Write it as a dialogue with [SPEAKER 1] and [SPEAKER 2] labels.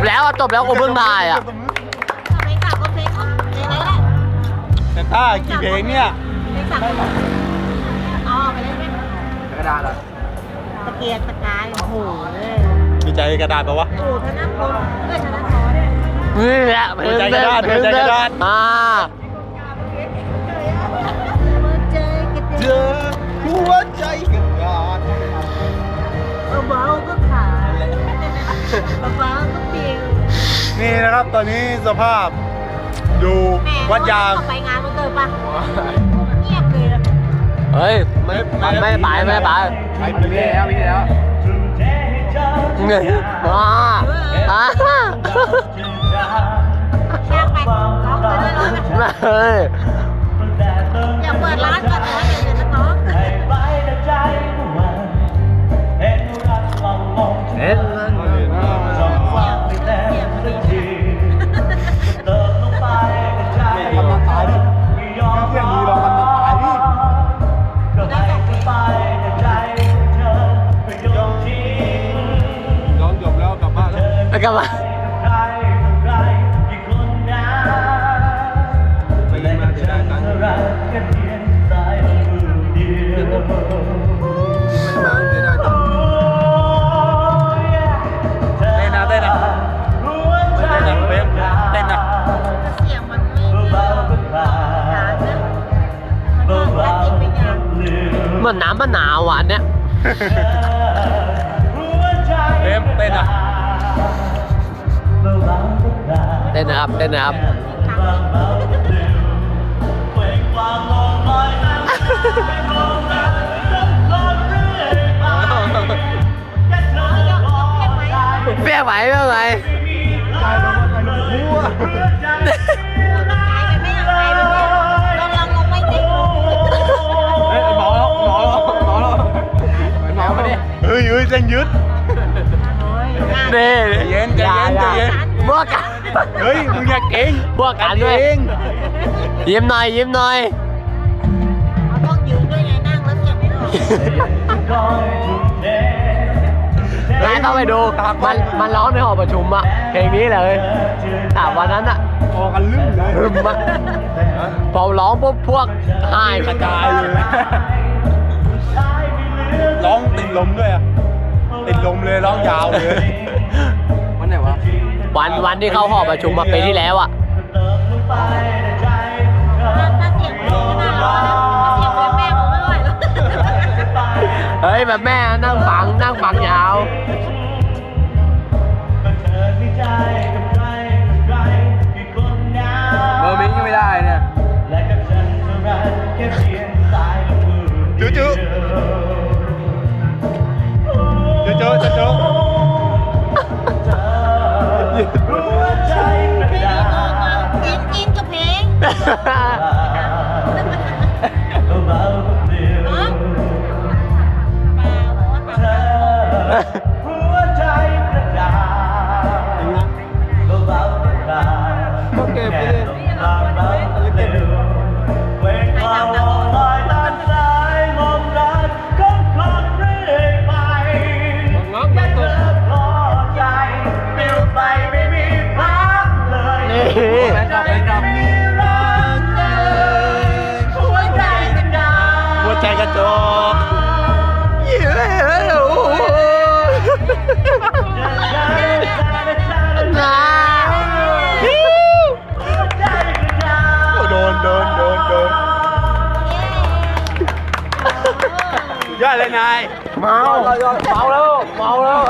[SPEAKER 1] บแล้วอะจบแล้วกูเพิ่งถ่ายอะ
[SPEAKER 2] เพลงสากลเพลงของเพลงอะไรแหละ
[SPEAKER 3] แต่ต้ากี่เพลงเนี่ย
[SPEAKER 2] เพลงสากลอ๋อไปเล่นไหม
[SPEAKER 3] กระดาษเหรอ
[SPEAKER 2] ตะเกียกตะกายโอ้โหเลย
[SPEAKER 3] มีใจกระดาษปะวะ
[SPEAKER 2] โอ้ธนพลเอ้ยธนพรเนี่ย
[SPEAKER 1] นี่แหละเพลง
[SPEAKER 3] หัวใจกระดาษ
[SPEAKER 1] เพลง
[SPEAKER 3] หัวใจกระดาษ
[SPEAKER 1] อ่า
[SPEAKER 2] หัวใจกระ
[SPEAKER 3] เจ
[SPEAKER 2] เด็น
[SPEAKER 3] อหัวใจกร
[SPEAKER 2] เบาๆก็ปิว
[SPEAKER 3] นี่นะครับตอนนี้สภาพดู
[SPEAKER 2] แหม่
[SPEAKER 3] วัดยาง
[SPEAKER 2] ไปงานมันเกิดปะเงียบเลยนะ
[SPEAKER 1] เฮ้ยไม่ไม่ไม่ไปไม่ไป
[SPEAKER 3] ไปปีแล้วปีแล้ว
[SPEAKER 1] เงี้ยมาอ่า
[SPEAKER 2] แช่งไปร้องไปด้วยร้องไป
[SPEAKER 1] เฮ้ย
[SPEAKER 2] อยากเปิดร้านก่อน ง
[SPEAKER 1] เหมื
[SPEAKER 2] อ
[SPEAKER 3] นน้ำ
[SPEAKER 1] มะนาวหวานเนี่ย
[SPEAKER 3] ต้นนะ
[SPEAKER 1] ครับเต้นนะครับเปี้ยไหวเปี้ยไหว บวกกัน
[SPEAKER 3] เฮ้ยมึงอย่าเก่ง
[SPEAKER 1] บวกกันด้วย
[SPEAKER 3] เอง
[SPEAKER 1] ยิ้มหน่อยยิ้มหน่อยนายต้องไปดูมันมันร้องในหอประชุมอะเพลงนี้เลยถามวันนั้นอะ
[SPEAKER 3] พอกันลืมเลย
[SPEAKER 1] รึมอะพอร้องปุ๊บพวกหายกระจายเลย
[SPEAKER 3] ร้องติดลมด้วยอะติดลมเลยร้องยาวเลยวันไหนวะ
[SPEAKER 1] วันวันที่เข้าหอประชุมมาปีที่แล้วอะเฮ้ยแบบแม่นั่งฟังนั่งฟังยาว
[SPEAKER 3] เพ
[SPEAKER 2] ลงเก็
[SPEAKER 3] ยอดเลยนาย
[SPEAKER 1] เมา เมาแล้ว เมาแล้ว